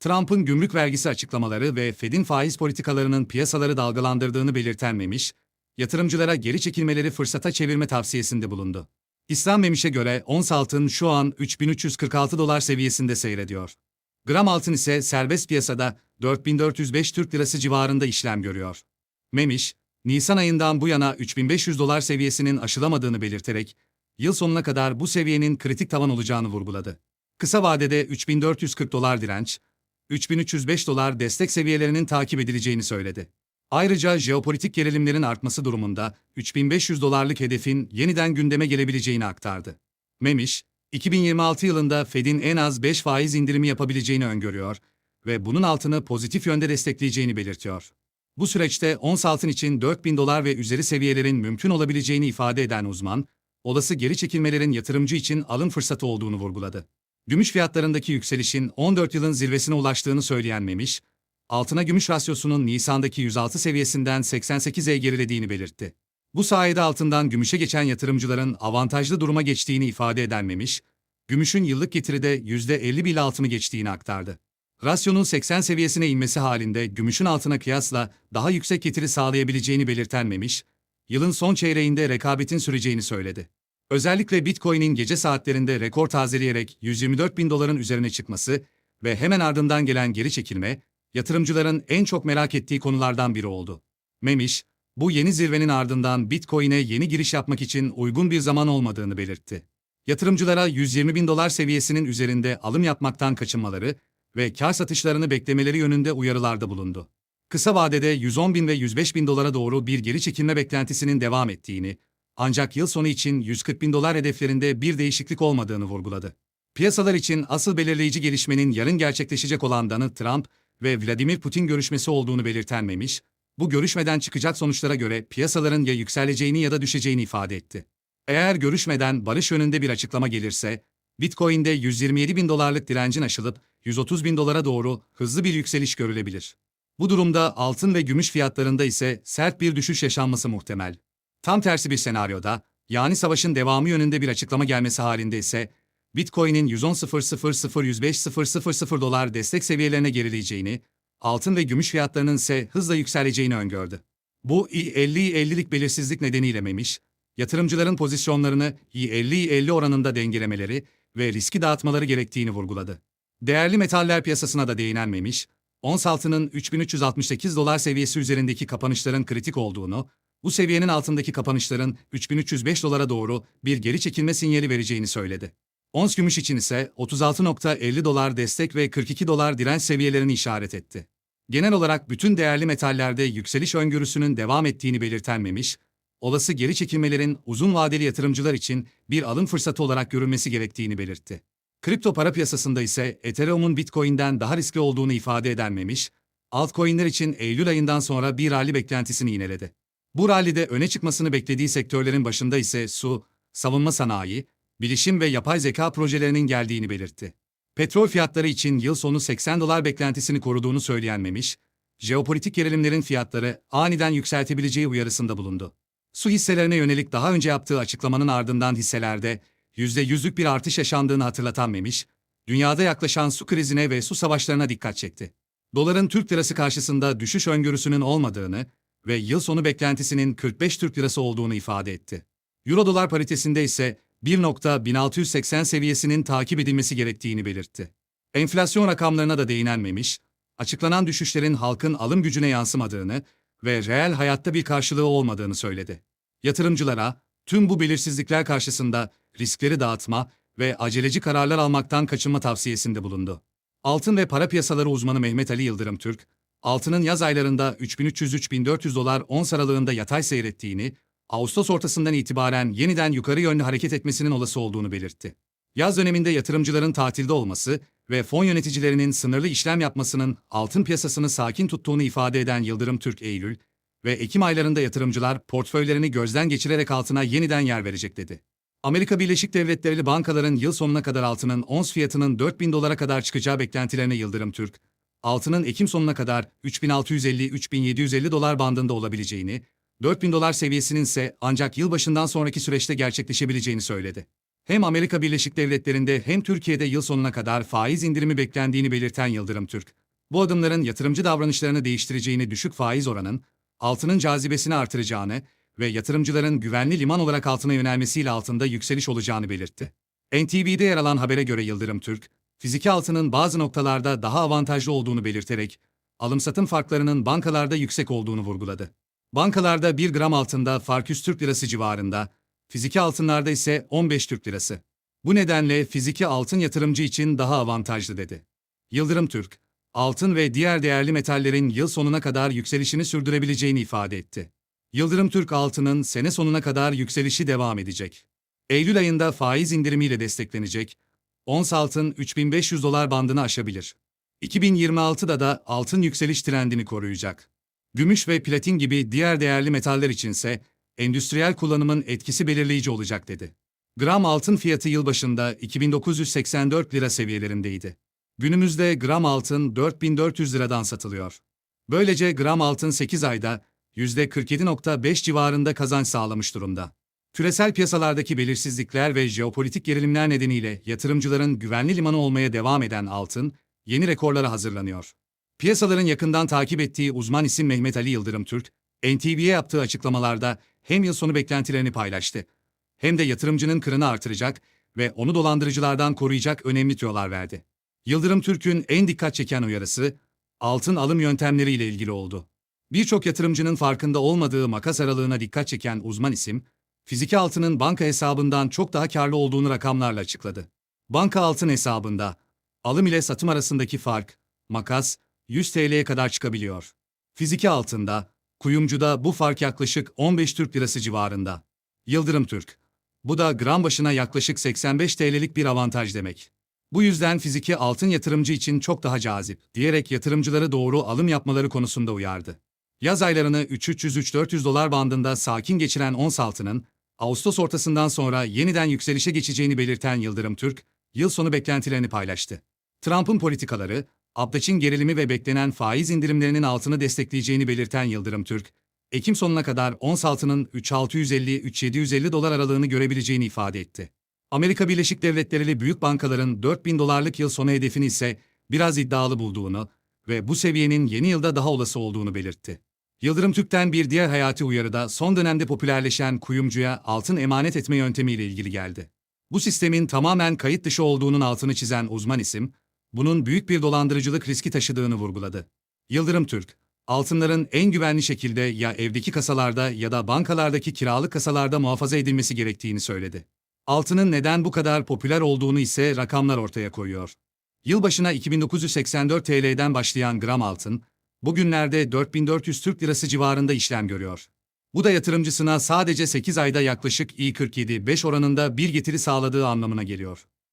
Trump'ın gümrük vergisi açıklamaları ve Fed'in faiz politikalarının piyasaları dalgalandırdığını belirten Memiş, yatırımcılara geri çekilmeleri fırsata çevirme tavsiyesinde bulundu. İslam Memiş'e göre ons altın şu an 3346 dolar seviyesinde seyrediyor. Gram altın ise serbest piyasada 4405 Türk Lirası civarında işlem görüyor. Memiş, Nisan ayından bu yana 3500 dolar seviyesinin aşılamadığını belirterek, yıl sonuna kadar bu seviyenin kritik tavan olacağını vurguladı. Kısa vadede 3440 dolar direnç, 3305 dolar destek seviyelerinin takip edileceğini söyledi. Ayrıca jeopolitik gerilimlerin artması durumunda 3500 dolarlık hedefin yeniden gündeme gelebileceğini aktardı. Memiş, 2026 yılında Fed'in en az 5 faiz indirimi yapabileceğini öngörüyor ve bunun altını pozitif yönde destekleyeceğini belirtiyor. Bu süreçte ons altın için 4000 dolar ve üzeri seviyelerin mümkün olabileceğini ifade eden uzman, olası geri çekilmelerin yatırımcı için alım fırsatı olduğunu vurguladı. Gümüş fiyatlarındaki yükselişin 14 yılın zirvesine ulaştığını söyleyen Memiş, altına gümüş rasyosunun Nisan'daki 106 seviyesinden 88'e gerilediğini belirtti. Bu sayede altından gümüşe geçen yatırımcıların avantajlı duruma geçtiğini ifade eden Memiş, gümüşün yıllık getiride %50 bile altını geçtiğini aktardı. Rasyonun 80 seviyesine inmesi halinde gümüşün altına kıyasla daha yüksek getiri sağlayabileceğini belirten Memiş, yılın son çeyreğinde rekabetin süreceğini söyledi. Özellikle Bitcoin'in gece saatlerinde rekor tazeleyerek 124 bin doların üzerine çıkması ve hemen ardından gelen geri çekilme, yatırımcıların en çok merak ettiği konulardan biri oldu. Memiş, bu yeni zirvenin ardından Bitcoin'e yeni giriş yapmak için uygun bir zaman olmadığını belirtti. Yatırımcılara 120 bin dolar seviyesinin üzerinde alım yapmaktan kaçınmaları ve kar satışlarını beklemeleri yönünde uyarılarda bulundu. Kısa vadede 110 bin ve 105 bin dolara doğru bir geri çekilme beklentisinin devam ettiğini, ancak yıl sonu için 140 bin dolar hedeflerinde bir değişiklik olmadığını vurguladı. Piyasalar için asıl belirleyici gelişmenin yarın gerçekleşecek olan Donald Trump ve Vladimir Putin görüşmesi olduğunu belirten Memiş, bu görüşmeden çıkacak sonuçlara göre piyasaların ya yükseleceğini ya da düşeceğini ifade etti. Eğer görüşmeden barış yönünde bir açıklama gelirse, Bitcoin'de 127 bin dolarlık direncin aşılıp 130 bin dolara doğru hızlı bir yükseliş görülebilir. Bu durumda altın ve gümüş fiyatlarında ise sert bir düşüş yaşanması muhtemel. Tam tersi bir senaryoda, yani savaşın devamı yönünde bir açıklama gelmesi halinde ise, Bitcoin'in 110.000-105.000 dolar destek seviyelerine gerileyeceğini, altın ve gümüş fiyatlarının ise hızla yükseleceğini öngördü. Bu i50-50'lik belirsizlik nedeniyle memiş, yatırımcıların pozisyonlarını i50-50 oranında dengelemeleri ve riski dağıtmaları gerektiğini vurguladı. Değerli metaller piyasasına da değinenmemiş, ons altının 3368 dolar seviyesi üzerindeki kapanışların kritik olduğunu, bu seviyenin altındaki kapanışların 3305 dolara doğru bir geri çekilme sinyali vereceğini söyledi. Ons gümüş için ise 36.50 dolar destek ve 42 dolar direnç seviyelerini işaret etti. Genel olarak bütün değerli metallerde yükseliş öngörüsünün devam ettiğini belirten Memiş, olası geri çekilmelerin uzun vadeli yatırımcılar için bir alım fırsatı olarak görülmesi gerektiğini belirtti. Kripto para piyasasında ise Ethereum'un Bitcoin'den daha riskli olduğunu ifade eden Memiş, altcoin'ler için Eylül ayından sonra bir rally beklentisini yineledi. Bu rallide öne çıkmasını beklediği sektörlerin başında ise su, savunma sanayi, bilişim ve yapay zeka projelerinin geldiğini belirtti. Petrol fiyatları için yıl sonu 80 dolar beklentisini koruduğunu söyleyen Memiş, jeopolitik gerilimlerin fiyatları aniden yükseltebileceği uyarısında bulundu. Su hisselerine yönelik daha önce yaptığı açıklamanın ardından hisselerde %100'lük bir artış yaşandığını hatırlatan Memiş, dünyada yaklaşan su krizine ve su savaşlarına dikkat çekti. Doların Türk lirası karşısında düşüş öngörüsünün olmadığını ve yıl sonu beklentisinin 45 Türk lirası olduğunu ifade etti. Euro dolar paritesinde ise 1.1680 seviyesinin takip edilmesi gerektiğini belirtti. Enflasyon rakamlarına da değinenmemiş, açıklanan düşüşlerin halkın alım gücüne yansımadığını ve reel hayatta bir karşılığı olmadığını söyledi. Yatırımcılara, tüm bu belirsizlikler karşısında riskleri dağıtma ve aceleci kararlar almaktan kaçınma tavsiyesinde bulundu. Altın ve para piyasaları uzmanı Mehmet Ali Yıldırım Türk, altının yaz aylarında 3300-3400 dolar ons aralığında yatay seyrettiğini, Ağustos ortasından itibaren yeniden yukarı yönlü hareket etmesinin olası olduğunu belirtti. Yaz döneminde yatırımcıların tatilde olması ve fon yöneticilerinin sınırlı işlem yapmasının altın piyasasını sakin tuttuğunu ifade eden Yıldırım Türk Eylül ve Ekim aylarında yatırımcılar portföylerini gözden geçirerek altına yeniden yer verecek dedi. Amerika Birleşik Devletleri bankaların yıl sonuna kadar altının ons fiyatının 4000 dolara kadar çıkacağı beklentilerine Yıldırım Türk, altının Ekim sonuna kadar 3650-3750 dolar bandında olabileceğini, 4000 dolar seviyesinin ise ancak yılbaşından sonraki süreçte gerçekleşebileceğini söyledi. Hem Amerika Birleşik Devletleri'nde hem Türkiye'de yıl sonuna kadar faiz indirimi beklendiğini belirten Yıldırım Türk, bu adımların yatırımcı davranışlarını değiştireceğini düşük faiz oranın, altının cazibesini artıracağını ve yatırımcıların güvenli liman olarak altına yönelmesiyle altında yükseliş olacağını belirtti. NTV'de yer alan habere göre Yıldırım Türk, fiziki altının bazı noktalarda daha avantajlı olduğunu belirterek, alım-satım farklarının bankalarda yüksek olduğunu vurguladı. Bankalarda 1 gram altında fark 100 Türk lirası civarında, fiziki altınlarda ise 15 Türk lirası. Bu nedenle fiziki altın yatırımcı için daha avantajlı dedi. Yıldırım Türk, altın ve diğer değerli metallerin yıl sonuna kadar yükselişini sürdürebileceğini ifade etti. Yıldırım Türk altının sene sonuna kadar yükselişi devam edecek. Eylül ayında faiz indirimiyle desteklenecek, ons altın 3500 dolar bandını aşabilir. 2026'da da altın yükseliş trendini koruyacak. Gümüş ve platin gibi diğer değerli metaller içinse endüstriyel kullanımın etkisi belirleyici olacak dedi. Gram altın fiyatı yılbaşında 2984 lira seviyelerindeydi. Günümüzde gram altın 4400 liradan satılıyor. Böylece gram altın 8 ayda %47.5 civarında kazanç sağlamış durumda. Küresel piyasalardaki belirsizlikler ve jeopolitik gerilimler nedeniyle yatırımcıların güvenli limanı olmaya devam eden altın, yeni rekorlara hazırlanıyor. Piyasaların yakından takip ettiği uzman isim Mehmet Ali Yıldırım Türk, NTV'ye yaptığı açıklamalarda hem yıl sonu beklentilerini paylaştı, hem de yatırımcının kırını artıracak ve onu dolandırıcılardan koruyacak önemli tüyolar verdi. Yıldırım Türk'ün en dikkat çeken uyarısı, altın alım yöntemleriyle ilgili oldu. Birçok yatırımcının farkında olmadığı makas aralığına dikkat çeken uzman isim, fiziki altının banka hesabından çok daha karlı olduğunu rakamlarla açıkladı. Banka altın hesabında, alım ile satım arasındaki fark, makas, 100 TL'ye kadar çıkabiliyor. Fiziki altında, kuyumcuda bu fark yaklaşık 15 Türk Lirası civarında. Yıldırım Türk. Bu da gram başına yaklaşık 85 TL'lik bir avantaj demek. Bu yüzden fiziki altın yatırımcı için çok daha cazip, diyerek yatırımcıları doğru alım yapmaları konusunda uyardı. Yaz aylarını 3-300-3-400 dolar bandında sakin geçiren ons altının, Ağustos ortasından sonra yeniden yükselişe geçeceğini belirten Yıldırım Türk, yıl sonu beklentilerini paylaştı. Trump'ın politikaları, Abdaç'ın gerilimi ve beklenen faiz indirimlerinin altını destekleyeceğini belirten Yıldırım Türk, Ekim sonuna kadar ons altının 3650-3750 dolar aralığını görebileceğini ifade etti. Amerika Birleşik Devletleri'li büyük bankaların 4000 dolarlık yıl sonu hedefini ise biraz iddialı bulduğunu ve bu seviyenin yeni yılda daha olası olduğunu belirtti. Yıldırım Türk'ten bir diğer hayati uyarı da son dönemde popülerleşen kuyumcuya altın emanet etme yöntemiyle ilgili geldi. Bu sistemin tamamen kayıt dışı olduğunun altını çizen uzman isim, bunun büyük bir dolandırıcılık riski taşıdığını vurguladı. Yıldırım Türk, altınların en güvenli şekilde ya evdeki kasalarda ya da bankalardaki kiralık kasalarda muhafaza edilmesi gerektiğini söyledi. Altının neden bu kadar popüler olduğunu ise rakamlar ortaya koyuyor. Yılbaşına 2984 TL'den başlayan gram altın, bugünlerde 4400 Türk Lirası civarında işlem görüyor. Bu da yatırımcısına sadece 8 ayda yaklaşık i 47-5 oranında bir getiri sağladığı anlamına geliyor.